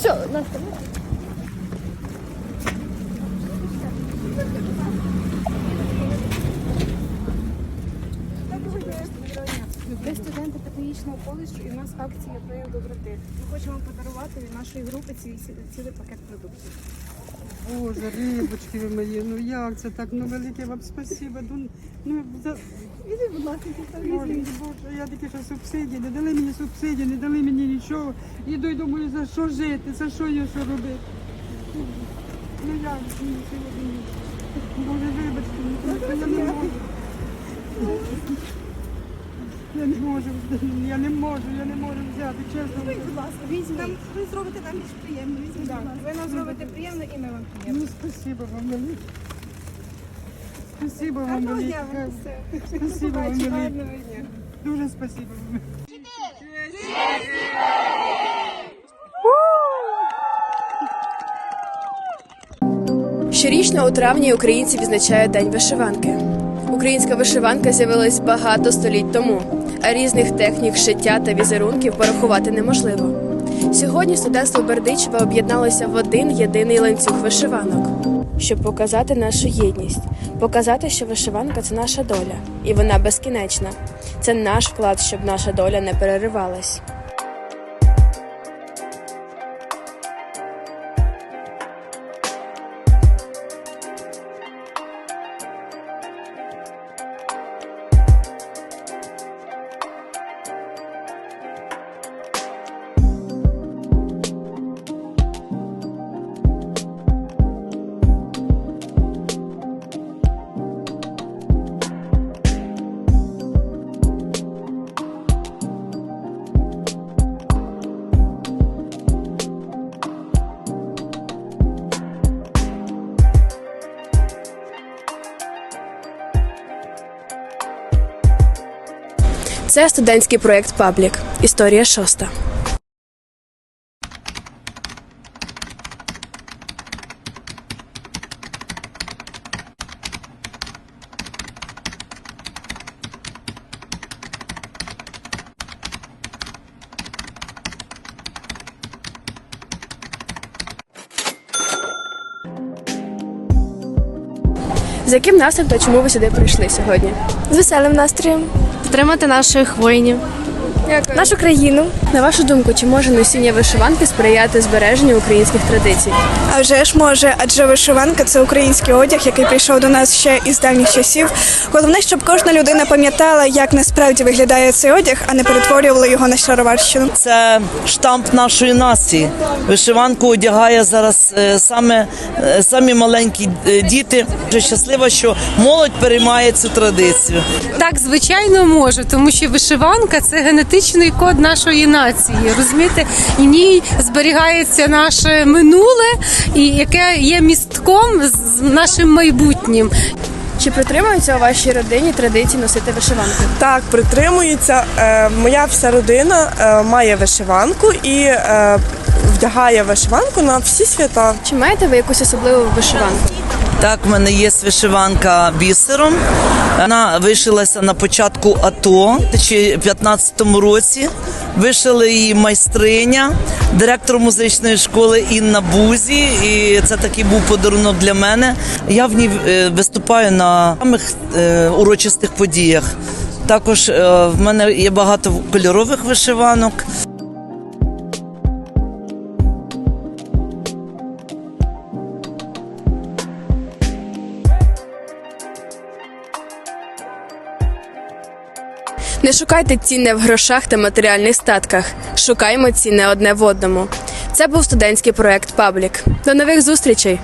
Все, Настя. Ми студенти педагогічного коледжу і в нас акція прояв доброти. Ми хочемо подарувати нашої групи цілий пакет продуктів. Боже, рибочки ви мої, ну як це так? Ну велике вам спасибо. Ну, ну за... Іди, будь ласка, Боже, Боже, я таке, що субсидії, не дали мені субсидії, не дали мені нічого. Іду і думаю, за що жити, за що я що робити. Ну як мені сьогодні? Боже, вибачте, ну, я не можу. Я не можу, я не можу, я не можу взяти, чесно. Будь ласка, візьміть. Ви зробите нам більш приємно. Візьміть, будь ласка. Ви нам зробите приємно і ми вам приємно. Ну, спасибо вам велике. Спасибо вам Гарного велике. вам все. Спасибо вам Побачимо, велике. гарного дня. Дуже спасибо вам. Щорічно у травні українці відзначають День вишиванки. Українська вишиванка з'явилась багато століть тому, а різних технік шиття та візерунків порахувати неможливо. Сьогодні студентство Бердичева об'єдналося в один єдиний ланцюг вишиванок, щоб показати нашу єдність, показати, що вишиванка це наша доля, і вона безкінечна. Це наш вклад, щоб наша доля не переривалась. Це студентський проєкт Паблік. Історія шоста. З яким настроєм та чому ви сюди прийшли сьогодні? З веселим настроєм. Підтримати наших воїнів. Нашу країну. На вашу думку, чи може носіння вишиванки сприяти збереженню українських традицій? А вже ж може, адже вишиванка це український одяг, який прийшов до нас ще із давніх часів. Головне, щоб кожна людина пам'ятала, як насправді виглядає цей одяг, а не перетворювала його на шароварщину. Це штамп нашої нації. Вишиванку одягає зараз е, саме е, самі маленькі е, діти. Дуже щаслива, що молодь переймає цю традицію. Так, звичайно, може, тому що вишиванка це генетичний код нашої нації. Розумієте, і в ній зберігається наше минуле, і яке є містком з нашим майбутнім. Чи притримуються у вашій родині традиції носити вишиванку? Так, притримується. Е, моя вся родина е, має вишиванку і е, вдягає вишиванку на всі свята. Чи маєте ви якусь особливу вишиванку? Так, в мене є вишиванка бісером. Вона вишилася на початку АТО в 2015 році. Вишили її майстриня, директор музичної школи Інна Бузі. І це такий був подарунок для мене. Я в ній е, виступаю на самих е, урочистих подіях. Також е, в мене є багато кольорових вишиванок. Не шукайте цінне в грошах та матеріальних статках. Шукаймо цінне одне в одному. Це був студентський проект Паблік. До нових зустрічей!